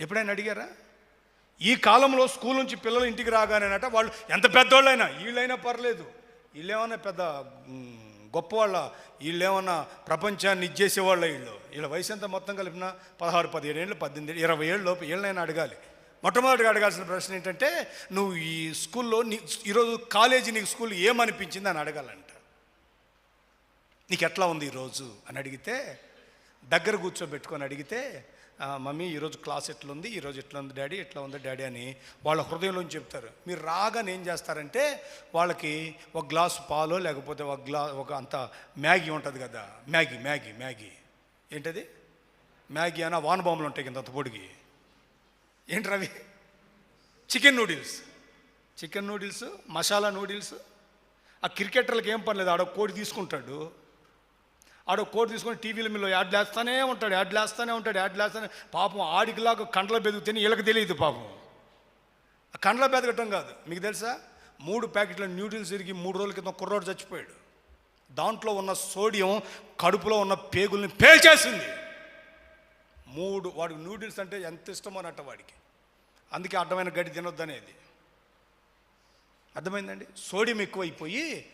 ఎప్పుడైనా అడిగారా? ఈ కాలంలో స్కూల్ నుంచి పిల్లలు ఇంటికి రాగానేనట వాళ్ళు ఎంత పెద్దవాళ్ళైనా వీళ్ళైనా పర్లేదు. వీళ్ళేమన్నా పెద్ద గొప్పవాళ్ళ వీళ్ళేమన్నా ప్రపంచాన్ని ఇచ్చేసేవాళ్ళ వీళ్ళు. వీళ్ళ వయసు ఎంత మొత్తం కలిపిన? పదహారు పదిహేడు ఏళ్ళు పద్దెనిమిది ఇరవై ఏళ్ళు లోపు వీళ్ళనైనా అడగాలి. మొట్టమొదటిగా అడగాల్సిన ప్రశ్న ఏంటంటే నువ్వు ఈ స్కూల్లో నీ ఈరోజు కాలేజీ నీకు స్కూల్ ఏమనిపించింది అని అడగాలంట. నీకు ఎట్లా ఉంది ఈరోజు అని అడిగితే దగ్గర కూర్చోబెట్టుకొని అడిగితే మమ్మీ ఈరోజు క్లాస్ ఎట్లుంది? ఈరోజు ఎట్లా ఉంది డాడీ? ఎట్లా ఉంది డాడీ? అని వాళ్ళ హృదయంలో చెప్తారు. మీరు రాగానే ఏం చేస్తారంటే వాళ్ళకి ఒక గ్లాసు పాలో లేకపోతే ఒక గ్లా ఒక అంత మ్యాగీ ఉంటుంది కదా మ్యాగీ మ్యాగీ మ్యాగీ. ఏంటది? మ్యాగీ అన్న వానబాంబులు ఉంటాయి కింద అంత పొడిగి. ఏంటి Ravi? Chicken noodles. Chicken noodles masala noodles. ఆ క్రికెటర్లకు ఏం పని లేదు ఆడ కోడి తీసుకుంటాడు. ఆడ కోటు తీసుకొని టీవీల మీద యాడ్లు వేస్తానే ఉంటాడు యాడ్లు వేస్తానే ఉంటాడు యాడ్లు వేస్తానే పాపం ఆడికిలాగా కండ్ల బెదిగితేనే వీళ్ళకి తెలియదు పాపం. ఆ కండ్ల బెదగటం కాదు. మీకు తెలుసా? మూడు ప్యాకెట్ల న్యూడిల్స్ తిరిగి మూడు రోజుల క్రితం కుర్రోడు చచ్చిపోయాడు. దాంట్లో ఉన్న సోడియం కడుపులో ఉన్న పేగుల్ని పేల్చేసింది. మూడు వాడికి నూడిల్స్ అంటే ఎంత ఇష్టమో అన్నట్ట వాడికి. అందుకే అడ్డమైన గడ్డి తినొద్దు అనేది అర్థమైందండి? సోడియం ఎక్కువైపోయి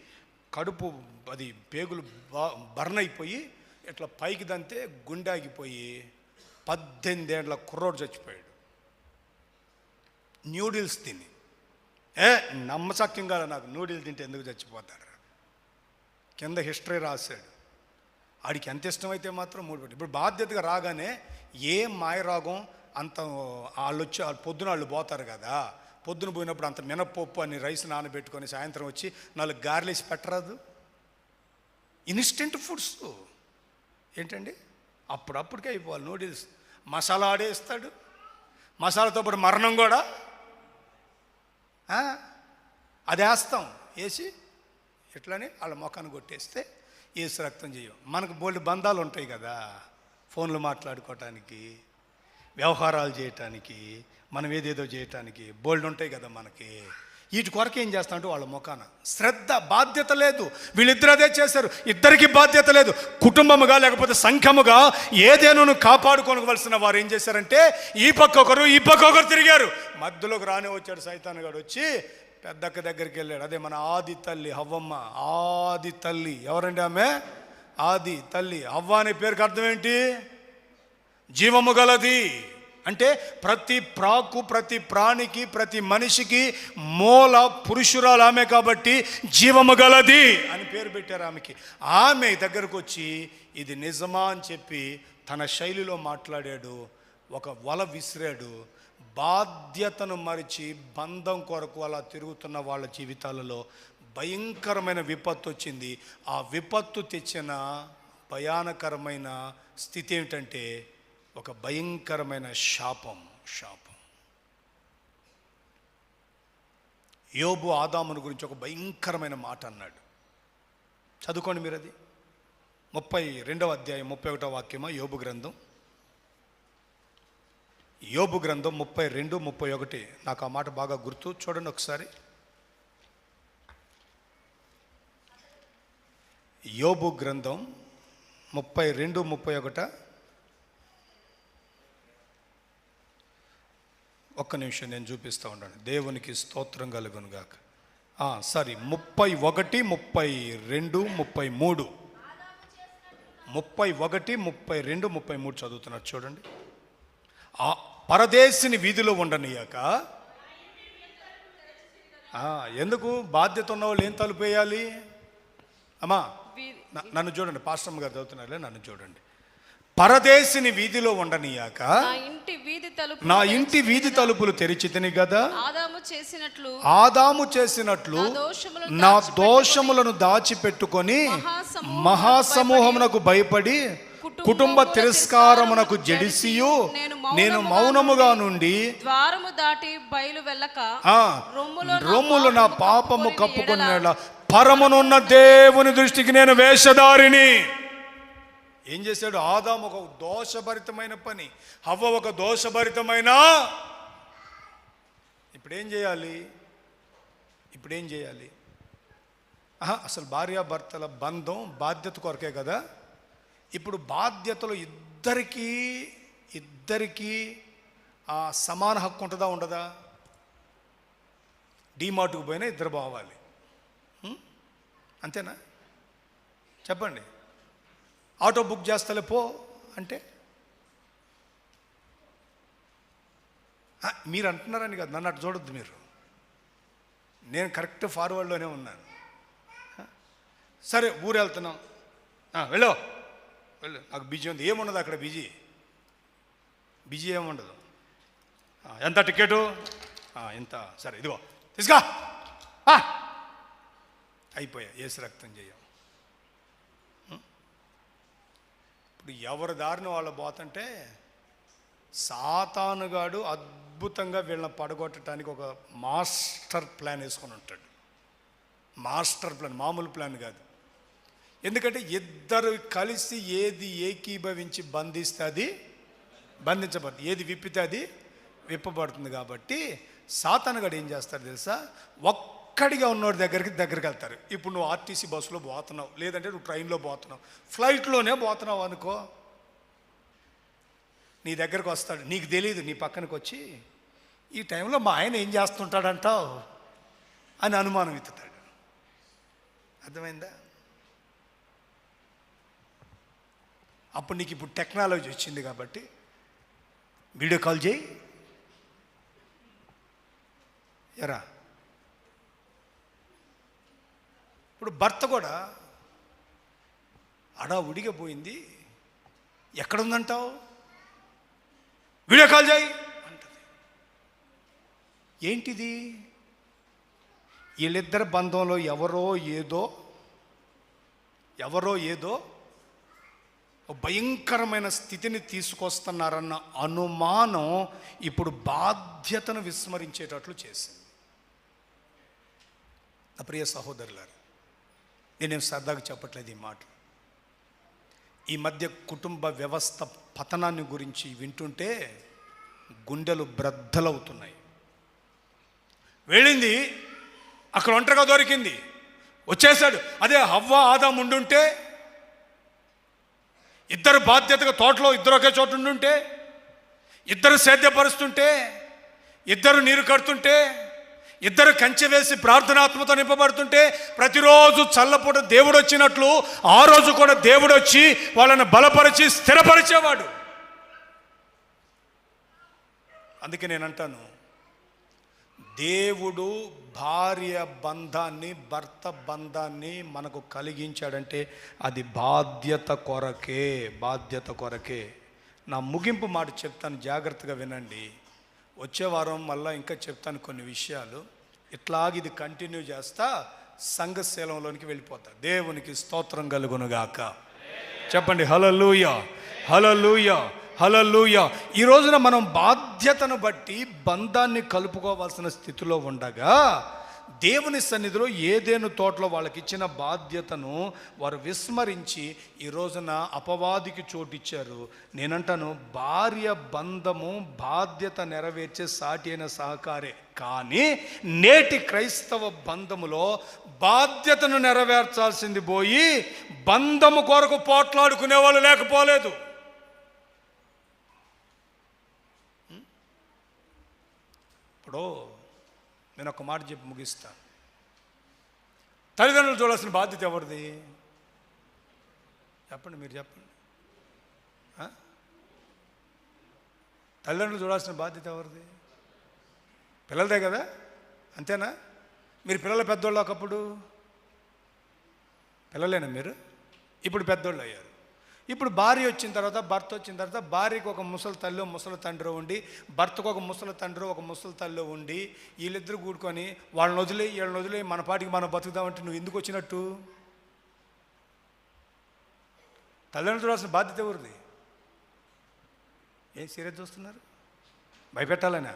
కడుపు అది పేగులు బ- బర్న్ అయిపోయి ఇట్లా పైకి దంతే గుండె ఆగిపోయి కుర్రోడు చచ్చిపోయాడు. న్యూడిల్స్ తిని. ఏ నమ్మసక్యం కాదు నాకు నూడిల్స్ తింటే ఎందుకు చచ్చిపోతారు? కింద హిస్టరీ రాశాడు. ఆడికి ఎంత ఇష్టమైతే మాత్రం మూడు పెట్టి. ఇప్పుడు బాధ్యతగా రాగానే ఏ మాయరాగం అంత వాళ్ళు వచ్చి వాళ్ళు పొద్దున వాళ్ళు పోతారు కదా పొద్దున పోయినప్పుడు అంత మినపప్పు అని రైస్ నానబెట్టుకొని సాయంత్రం వచ్చి నాలుగు గార్లేసి పెట్టరాదు. ఇన్స్టెంట్ ఫుడ్స్ ఏంటండి? అప్పుడప్పటికే అయిపోవాలి. నూడిల్స్ మసాలా ఆడేస్తాడు మసాలాతో పాటు మరణం కూడా. అది వేస్తాం. వేసి ఇట్లని వాళ్ళ మొఖాన్ని కొట్టేస్తే ఏసు రక్తం చేయం. మనకు బోల్డ్ బంధాలు ఉంటాయి కదా. ఫోన్లు మాట్లాడుకోవటానికి. వ్యవహారాలు చేయటానికి మనం ఏదేదో చేయటానికి బోల్డ్ ఉంటాయి కదా మనకి. వీటి కొరకు ఏం చేస్తామంటే వాళ్ళ ముఖాన. శ్రద్ధ బాధ్యత లేదు. వీళ్ళిద్దరు అదే చేశారు. ఇద్దరికి బాధ్యత లేదు. కుటుంబముగా లేకపోతే సంఘముగా ఏదేనూ కాపాడుకోవలసిన వారు ఏం చేశారంటే ఈ పక్క ఒకరు ఈ పక్క ఒకరు తిరిగారు. మధ్యలోకి రానే వచ్చాడు సైతాన్ గారు వచ్చి పెద్దక్క దగ్గరికి వెళ్ళాడు. అదే మన ఆది తల్లి హవ్వమ్మ. ఆది తల్లి. ఎవరండి ఆమె? ఆది తల్లి. హవ్వ అనే పేరుకి అర్థం ఏంటి? జీవము గలది. అంటే ప్రతి ప్రాకు ప్రతి ప్రాణికి ప్రతి మనిషికి మూల పురుషురాలు ఆమె కాబట్టి జీవము గలది అని పేరు పెట్టారు ఆమెకి. ఆమె దగ్గరకు వచ్చి ఇది నిజమా అని చెప్పి తన శైలిలో మాట్లాడాడు ఒక వల విసిరాడు. బాధ్యతను మరిచి బంధం కొరకు అలా తిరుగుతున్న వాళ్ళ జీవితాలలో భయంకరమైన విపత్తు వచ్చింది ఆ విపత్తు తెచ్చిన భయానకరమైన స్థితి ఏమిటంటే ఒక భయంకరమైన శాపం శాపం. యోబు ఆదామును గురించి ఒక భయంకరమైన మాట అన్నాడు. చదువుకోండి మీరు అది ముప్పై రెండవ అధ్యాయం ముప్పై ఒకటో వాక్యమా? యోబు గ్రంథం. యోబు గ్రంథం ముప్పై రెండు ముప్పై ఒకటి. నాకు ఆ మాట బాగా గుర్తు. చూడండి ఒకసారి. యోబు గ్రంథం ముప్పై రెండు ముప్పై ఒకట. ఒక్క నిమిషం నేను చూపిస్తూ ఉన్నాను దేవునికి స్తోత్రం కలుగును గాక. సారీ ముప్పై ఒకటి ముప్పై రెండు ముప్పై మూడు. ముప్పై ఒకటి ముప్పై రెండు ముప్పై మూడు చదువుతున్నారు చూడండి. ఆ పరదేశిని వీధిలో ఉండనియాక. ఎందుకు? బాధ్యత ఉన్న వాళ్ళు ఏం తలుపు వేయాలి? అమ్మా నన్ను చూడండి. పాస్టమ్ గారు చదువుతున్నారులే నన్ను చూడండి. పరదేశిని వీధిలో ఉండనియాక నా ఇంటి వీధి తలుపు నా ఇంటి వీధి తలుపులు తెరిచి తిని కదా. ఆదాము చేసినట్లు ఆదాము చేసినట్లు నా దోషములను దాచిపెట్టుకొని మహాసమూహమునకు భయపడి కుటుంబ తిరస్కారమునకు జడిసియు. నేను మౌనముగా నుండి ద్వారము దాటి బయలు వెళ్ళక రొమ్ములో నా పాపము కప్పుకునేలా పరమునున్న దేవుని దృష్టికి నేను వేషధారిని. ఏం చేశాడు? ఆదాం ఒక దోషభరితమైన పని. హవ్వ ఒక దోషభరితమైన ఇప్పుడేం చేయాలి? ఇప్పుడేం చేయాలి? అసలు భార్యాభర్తల బంధం బాధ్యత కొరకే కదా? ఇప్పుడు బాధ్యతలు ఇద్దరికీ ఇద్దరికీ ఆ సమాన హక్కు ఉంటుందా ఉండదా? డీమార్ట్కు పోయినా ఇద్దరు బావాలి. అంతేనా? చెప్పండి. ఆటో బుక్ చేస్తలే పో అంటే. మీరు అంటున్నారని కాదు నన్ను అటు చూడొద్దు మీరు. నేను కరెక్ట్ ఫార్వర్డ్లోనే ఉన్నాను. సరే ఊరు వెళ్తున్నాం వెళ్ళో. వెళ్ళు. నాకు బిజీ ఉంది. ఏముండదు అక్కడ బిజీ. బిజీ ఏముండదు. ఎంత టికెటు? ఎంత? సరే ఇదిగో. తీసుకో అయిపోయా. ఏసు రక్తం చేయం. ఇప్పుడు ఎవరి దారిన వాళ్ళు పోతుంటే సాతానుగాడు అద్భుతంగా వీళ్ళని పడగొట్టడానికి ఒక మాస్టర్ ప్లాన్ వేసుకొని ఉంటాడు. మాస్టర్ ప్లాన్ మామూలు ప్లాన్ కాదు. ఎందుకంటే ఇద్దరు కలిసి ఏది ఏకీభవించి బంధిస్తే అది బంధించబడుతుంది. ఏది విప్పితే అది విప్పబడుతుంది కాబట్టి సాతానుగాడు ఏం చేస్తాడు తెలుసా? ఒక్కడిగా ఉన్నోడి దగ్గరికి దగ్గరికి వెళ్తారు. ఇప్పుడు నువ్వు ఆర్టీసీ బస్సులో పోతున్నావు లేదంటే నువ్వు ట్రైన్లో పోతున్నావు ఫ్లైట్లోనే పోతున్నావు అనుకో. నీ దగ్గరకు వస్తాడు నీకు తెలియదు నీ పక్కనకు వచ్చి ఈ టైంలో మా ఆయన ఏం చేస్తుంటాడంటావు? అని అనుమానం ఎత్తుతాడు. అర్థమైందా? అప్పుడు నీకు ఇప్పుడు టెక్నాలజీ వచ్చింది కాబట్టి వీడియో కాల్ చేయి. ఎరా. ఇప్పుడు భర్త కూడా అడా ఉడిగిపోయింది. ఎక్కడుందంటావు? వీడియో కాల్ చేయి అంటది. ఏంటిది? వీళ్ళిద్దరి బంధంలో ఎవరో ఏదో ఎవరో ఏదో భయంకరమైన స్థితిని తీసుకొస్తున్నారన్న అనుమానం ఇప్పుడు బాధ్యతను విస్మరించేటట్లు చేసింది. నా ప్రియ సహోదరులారు నేనేం సరదాగా చెప్పట్లేదు ఈ మాట. ఈ మధ్య కుటుంబ వ్యవస్థ పతనాన్ని గురించి వింటుంటే గుండెలు బ్రద్దలవుతున్నాయి. వెళ్ళింది అక్కడ ఒంటరిగా దొరికింది. వచ్చేసాడు అదే హవ్వ ఆదాం ఉండుంటే ఇద్దరు బాధ్యతగా తోటలో ఇద్దరు ఒకే చోట ఉండుంటే ఇద్దరు సేద్యపరుస్తుంటే ఇద్దరు నీరు కడుతుంటే ఇద్దరు కంచె వేసి ప్రార్థనాత్మతో నింపబడుతుంటే ప్రతిరోజు చల్లపూట దేవుడు వచ్చినట్లు ఆ రోజు కూడా దేవుడు వచ్చి వాళ్ళని బలపరిచి స్థిరపరిచేవాడు. అందుకే నేను అంటాను దేవుడు భార్య బంధాన్ని భర్త బంధాన్ని మనకు కలిగించాడంటే అది బాధ్యత కొరకే బాధ్యత కొరకే. నా ముగింపు మాట చెప్తాను జాగ్రత్తగా వినండి. వచ్చే వారం మళ్ళీ ఇంకా చెప్తాను కొన్ని విషయాలు. ఇట్లాగ ఇది కంటిన్యూ చేస్తా సంఘశీలంలోనికి వెళ్ళిపోతా. దేవునికి స్తోత్రం కలుగునుగాక. చెప్పండి హలలుయ హలలుయ హలలుయ ఈ రోజున మనం బాధ్యతను బట్టి బంధాన్ని కలుపుకోవాల్సిన స్థితిలో ఉండగా దేవుని సన్నిధిలో ఏదేను తోటలో వాళ్ళకి ఇచ్చిన బాధ్యతను వారు విస్మరించి ఈ రోజున అపవాదికి చోటిచ్చారు. నేనంటాను భార్య బంధము బాధ్యత నెరవేర్చే సాటి అయిన సహకారే. కానీ నేటి క్రైస్తవ బంధములో బాధ్యతను నెరవేర్చాల్సింది పోయి బంధము కొరకు పోట్లాడుకునే వాళ్ళు లేకపోలేదు. ఇప్పుడు నేను ఒక మాట చెప్పి ముగిస్తా. తల్లిదండ్రులు చూడాల్సిన బాధ్యత ఎవరిది? చెప్పండి మీరు చెప్పండి. తల్లిదండ్రులు చూడాల్సిన బాధ్యత ఎవరిది? పిల్లలదే కదా? అంతేనా? మీరు పిల్లల పెద్దోళ్ళు ఒకప్పుడు? పిల్లలేనా మీరు? ఇప్పుడు పెద్దోళ్ళు అయ్యారు. ఇప్పుడు భార్య వచ్చిన తర్వాత భర్త వచ్చిన తర్వాత భార్యకు ఒక ముసలి తల్లి ముసలి తండ్రి ఉండి భర్తకు ఒక ముసలి తండ్రి ఒక ముసలి తల్లి ఉండి వీళ్ళిద్దరు కూడుకొని వాళ్ళని వదిలే వీళ్ళని వదిలే మన పాటికి మనం బతుకుదామంటే నువ్వు ఎందుకు వచ్చినట్టు? తల్లిదండ్రులు చూడాల్సిన బాధ్యత ఎవరిది? ఏం సీరియస్ చూస్తున్నారు? భయపెట్టాలనా?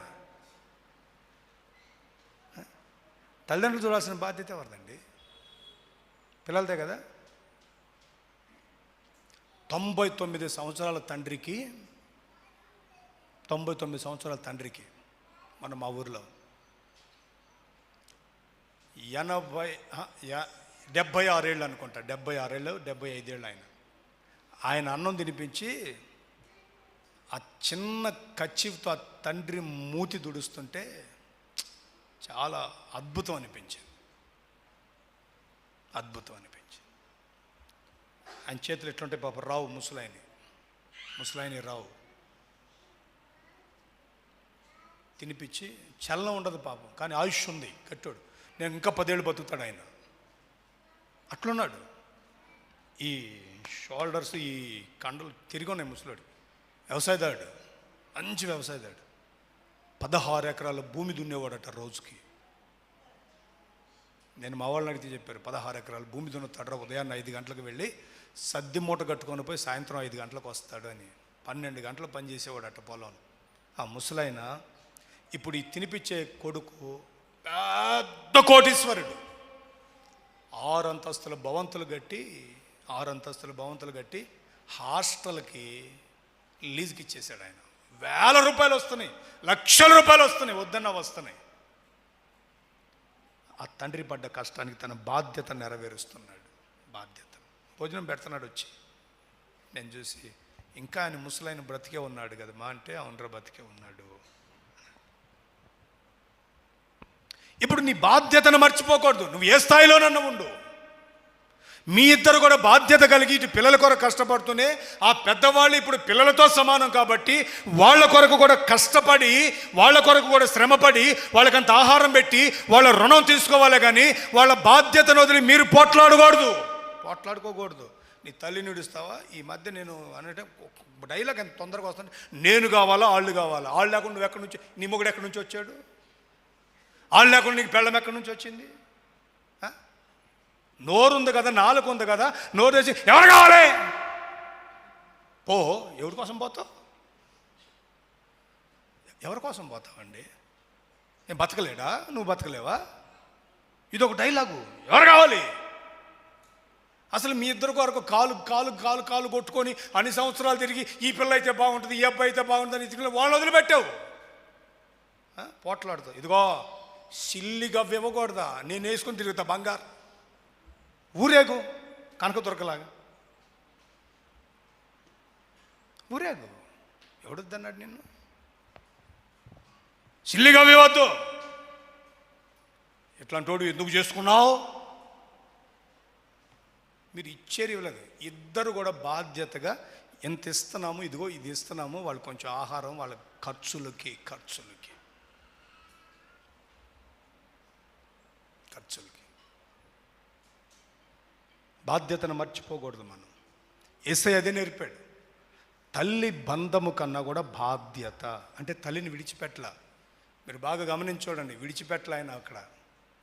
తల్లిదండ్రులు చూడాల్సిన బాధ్యత ఎవరిదండి? పిల్లలదే కదా? తొంభై తొమ్మిది సంవత్సరాల తండ్రికి తొంభై తొమ్మిది సంవత్సరాల తండ్రికి మన మా ఊరిలో. ఎనభై డెబ్బై ఆరేళ్ళు అనుకుంటా డెబ్భై ఆరేళ్ళు డెబ్భై ఐదేళ్ళు ఆయన. ఆయన అన్నం తినిపించి ఆ చిన్న కచ్చితో ఆ తండ్రి మూతి దుడుస్తుంటే చాలా అద్భుతం అనిపించింది. అద్భుతం అనిపించింది. ఆయన చేతులు ఎట్లుంటే పాప రావు ముసలాయని. ముసలాయని రావు. తినిపించి చలనం ఉండదు పాపం కానీ ఆయుష్ ఉంది కట్టాడు. నేను ఇంకా పదేళ్ళు బతుకుతాడు ఆయన. అట్లున్నాడు. ఈ షోల్డర్స్ ఈ కండలు తిరిగి ఉన్నాయి ముసలాడు. వ్యవసాయదారుడు మంచి వ్యవసాయదారుడు. పదహారు ఎకరాల భూమి దున్నేవాడట రోజుకి. నేను మా వాళ్ళని అడిగితే చెప్పారు పదహారు ఎకరాలు భూమి దున్నుతాడు ఉదయాన్నే ఐదు గంటలకు వెళ్ళి సద్ది మూట కట్టుకొని పోయి సాయంత్రం ఐదు గంటలకు వస్తాడు అని. పన్నెండు గంటలు పనిచేసేవాడు అట్ట పొలం ఆ ముసలాయన ఇప్పుడు ఈ తినిపించే కొడుకు పెద్ద కోటీశ్వరుడు. ఆరు అంతస్తుల భవంతులు కట్టి ఆరు అంతస్తుల భవంతులు కట్టి హాస్టల్కి లీజుకి ఇచ్చేసాడు ఆయన. వేల రూపాయలు వస్తున్నాయి లక్షల రూపాయలు వస్తున్నాయి వద్దన్న వస్తున్నాయి. ఆ తండ్రి పడ్డ కష్టానికి తన బాధ్యత నెరవేరుస్తున్నాడు. బాధ్యత. భోజనం పెడుతున్నాడు వచ్చి. నేను చూసి ఇంకా ఆయన ముసలైన బ్రతికే ఉన్నాడు కదా మా అంటే అవునరా బ్రతికే ఉన్నాడు. ఇప్పుడు నీ బాధ్యతను మర్చిపోకూడదు. నువ్వు ఏ స్థాయిలోనన్నా ఉండు. మీ ఇద్దరు కూడా బాధ్యత కలిగి ఇటు పిల్లల కొరకు కష్టపడుతూనే ఆ పెద్దవాళ్ళు ఇప్పుడు పిల్లలతో సమానం కాబట్టి వాళ్ళ కొరకు కూడా కష్టపడి వాళ్ళ కొరకు కూడా శ్రమపడి వాళ్ళకంత ఆహారం పెట్టి వాళ్ళ రుణం తీసుకోవాలి కానీ వాళ్ళ బాధ్యతను వదిలి మీరు పోట్లాడకూడదు. పోట్లాడుకోకూడదు. నీ తల్లిని విడుస్తావా ఈ మధ్య నేను అంటే డైలాగ్ ఎంత తొందరగా వస్తాను నేను కావాలా? వాళ్ళు కావాలా? వాళ్ళు లేకుండా నువ్వు ఎక్కడి నుంచి నీ మొగుడు ఎక్కడి నుంచి వచ్చాడు? వాళ్ళు లేకుండా నీకు పెళ్ళం ఎక్కడి నుంచి వచ్చింది? నోరు ఉంది కదా నాలుగు ఉంది కదా నోరు వేసి ఎవరు కావాలి? పో ఎవరి కోసం పోతావు? ఎవరి కోసం పోతావండి? నేను బతకలేడా? నువ్వు బతకలేవా? ఇది ఒక డైలాగు. ఎవరు కావాలి? అసలు మీ ఇద్దరు కొరకు కాలు కాలు కాలు కాలు కొట్టుకొని అన్ని సంవత్సరాలు తిరిగి ఈ పిల్ల అయితే బాగుంటుంది ఈ అబ్బాయి అయితే బాగుంటుంది అని వాళ్ళు వదిలిపెట్టావు. పోట్లాడుతావు. ఇదిగో సిల్లి గవ్వ ఇవ్వకూడదా? నేను వేసుకొని తిరుగుతా బంగారు. ఊరేగు కనక దొరకలాగా ఊరేగు. ఎవడొద్దన్నాడు నిన్ను? సిల్లిగా ఇవ్వద్దు. ఇట్లాంటోడు ఎందుకు చేసుకున్నావు? మీరు ఇచ్చేరు ఇవ్వలేదు. ఇద్దరు కూడా బాధ్యతగా ఎంత ఇస్తున్నాము ఇదిగో ఇది ఇస్తున్నాము వాళ్ళు కొంచెం ఆహారం వాళ్ళ ఖర్చులకి ఖర్చులకి. ఖర్చులకి. బాధ్యతను మర్చిపోకూడదు మనం. ఎస్ఐ అదే నేర్పాడు. తల్లి బంధము కన్నా కూడా బాధ్యత. అంటే తల్లిని విడిచిపెట్టల. మీరు బాగా గమనించూడండి. విడిచిపెట్టల ఆయన అక్కడ.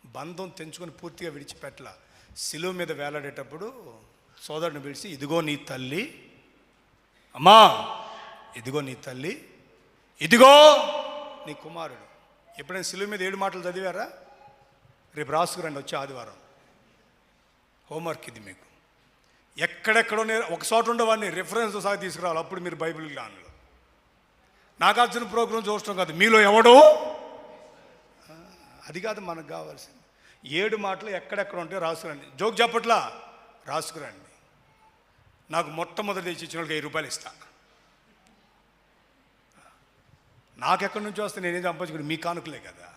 బంధం తెంచుకొని పూర్తిగా విడిచిపెట్టల. శిలువ మీద వేలాడేటప్పుడు సోదరుని పిలిచి ఇదిగో నీ తల్లి. అమ్మా ఇదిగో నీ తల్లి. ఇదిగో నీ కుమారుడు. ఎప్పుడైనా శిలువ మీద ఏడు మాటలు చదివారా? రేపు రాసుకురండి వచ్చే ఆదివారం. హోంవర్క్ ఇది మీకు. ఎక్కడెక్కడో నే ఒక చోట ఉండేవాడిని రిఫరెన్స్ సహా తీసుకురావాలి అప్పుడు మీరు బైబిల్ జ్ఞానంలో. నాగార్జున ప్రోగ్రాం చూడటం కాదు. మీలో ఎవడో? అది కాదు మనకు కావాల్సింది. ఏడు మాటలు ఎక్కడెక్కడ ఉంటే రాసుకురండి. జోక్ చెప్పట్లా రాసుకురండి. నాకు మొట్టమొదటి ఇచ్చిన వాళ్ళకి వెయ్యి రూపాయలు ఇస్తా. నాకెక్కడి నుంచి వస్తే నేనేం సంపాదించుకుని మీ కానుకలే కదా.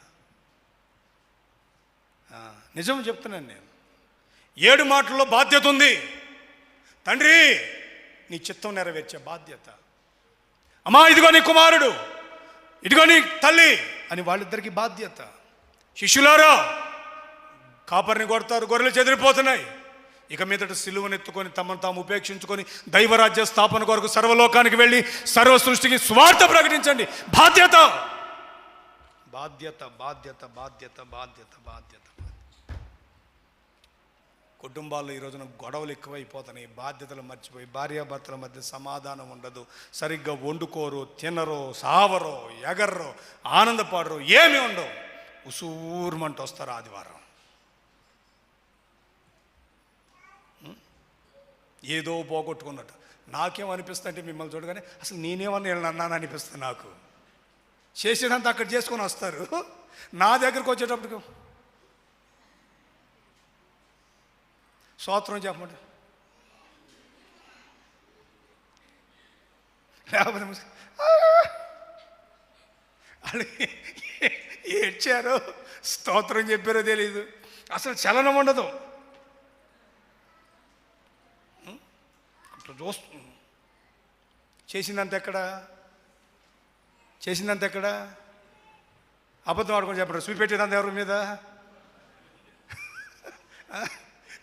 నిజం చెప్తున్నాను నేను. ఏడు మాటల్లో బాధ్యత ఉంది. తండ్రి నీ చిత్తం నెరవేర్చే బాధ్యత. అమ్మా ఇదిగో నీ కుమారుడు. ఇదిగో నీ తల్లి అని వాళ్ళిద్దరికి బాధ్యత. శిష్యులారా కాపరిని కొడతారు గొర్రెలు చెదిరిపోతున్నాయి. ఇక మీదట సిలువనెత్తుకొని తమను తాము ఉపేక్షించుకొని దైవరాజ్య స్థాపన కొరకు సర్వలోకానికి వెళ్ళి సర్వ సృష్టికి స్వార్థ ప్రకటించండి. బాధ్యత! బాధ్యత బాధ్యత బాధ్యత బాధ్యత బాధ్యత. కుటుంబాల్లో ఈ రోజున గొడవలు ఎక్కువైపోతున్నాయి. బాధ్యతలు మర్చిపోయి భార్యాభర్తల మధ్య సమాధానం ఉండదు. సరిగ్గా వండుకోరు తినరు సావరు ఎగర్రు ఆనందపడరు ఏమీ ఉండవు. ఉసూరుమంటూ వస్తారు ఆదివారం. ఏదో పోగొట్టుకున్నట్టు. నాకేం అనిపిస్తుంది మిమ్మల్ని చూడగానే అసలు నేనేమన్నా వీళ్ళని అన్నాను అనిపిస్తుంది నాకు. చేసేదంతా అక్కడ చేసుకొని వస్తారు. నా దగ్గరకు వచ్చేటప్పటికి స్తోత్రం చెప్పమంటే. లేకపోతే వాళ్ళు ఏడ్చారో? స్తోత్రం చెప్పారో తెలీదు. అసలు చలనం ఉండదు. అట్లా చూస్తు చేసిందంత ఎక్కడ? చేసిందంత ఎక్కడ? అబద్ధం ఆడుకొని చెప్పడం చూపెట్టినంత ఎవరి మీద?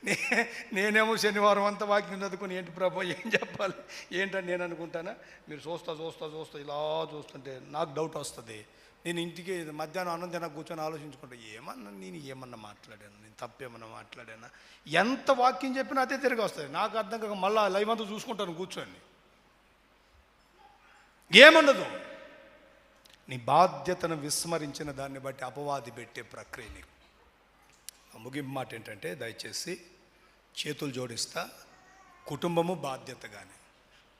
నే- నేనేమో శనివారం అంతా వాకింగ్ చదువుకుని ఏంటి ప్రభా ఏం చెప్పాలి? ఏంటని నేను అనుకుంటానా? మీరు చూస్తా చూస్తా చూస్తా ఇలా చూస్తుంటే నాకు డౌట్ వస్తుంది. నేను ఇంటికి మధ్యాహ్నం అన్నం తిన కూర్చొని ఆలోచించుకుంటా ఏమన్నా నేను ఏమన్నా మాట్లాడాను? నేను తప్పేమన్నా మాట్లాడానా? ఎంత వాక్యం చెప్పినా అదే తిరిగి వస్తుంది. నాకు అర్థం కాక మళ్ళీ లైవ్ అంతా చూసుకుంటాను కూర్చొని. ఏమన్నదు నీ బాధ్యతను విస్మరించిన దాన్ని బట్టి అపవాది పెట్టే ప్రక్రియ నీకు. ఆ ముగింపు మాట ఏంటంటే దయచేసి చేతులు జోడిస్తా కుటుంబము బాధ్యతగానే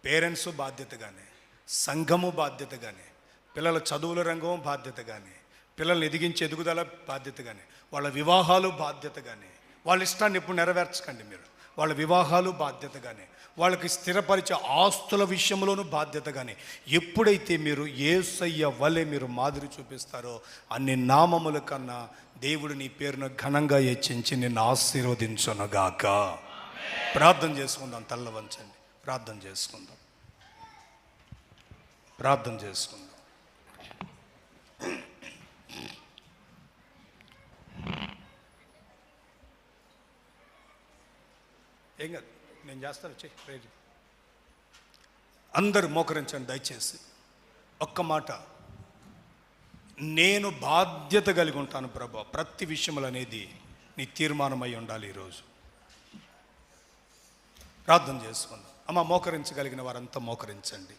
పేరెంట్స్ బాధ్యతగానే సంఘము బాధ్యతగానే పిల్లల చదువుల రంగం బాధ్యత కానీ పిల్లల్ని ఎదిగించే ఎదుగుదల బాధ్యత కానీ వాళ్ళ వివాహాలు బాధ్యత కానీ వాళ్ళ ఇష్టాన్ని ఎప్పుడు నెరవేర్చకండి మీరు. వాళ్ళ వివాహాలు బాధ్యత కానీ వాళ్ళకి స్థిరపరిచే ఆస్తుల విషయంలోనూ బాధ్యత కానీ ఎప్పుడైతే మీరు ఏసయ్య వలె మీరు మాదిరి చూపిస్తారో అన్ని నామముల కన్నా దేవుడు నీ పేరును ఘనంగా హెచ్చించి నిన్ను ఆశీర్వదించునగాక. ప్రార్థన చేసుకుందాం తల్ల వంచండి ప్రార్థన చేసుకుందాం. ప్రార్థన చేసుకుందాం. ఏం కాదు నేను చేస్తాను చెయ్యి రేపు అందరు మోకరించండి దయచేసి. ఒక్క మాట. నేను బాధ్యత కలిగి ఉంటాను ప్రభా. ప్రతి విషయములు అనేది నీ తీర్మానమై ఉండాలి ఈరోజు. ప్రార్థన చేసుకుందాం. అమ్మ మోకరించగలిగిన వారంతా మోకరించండి.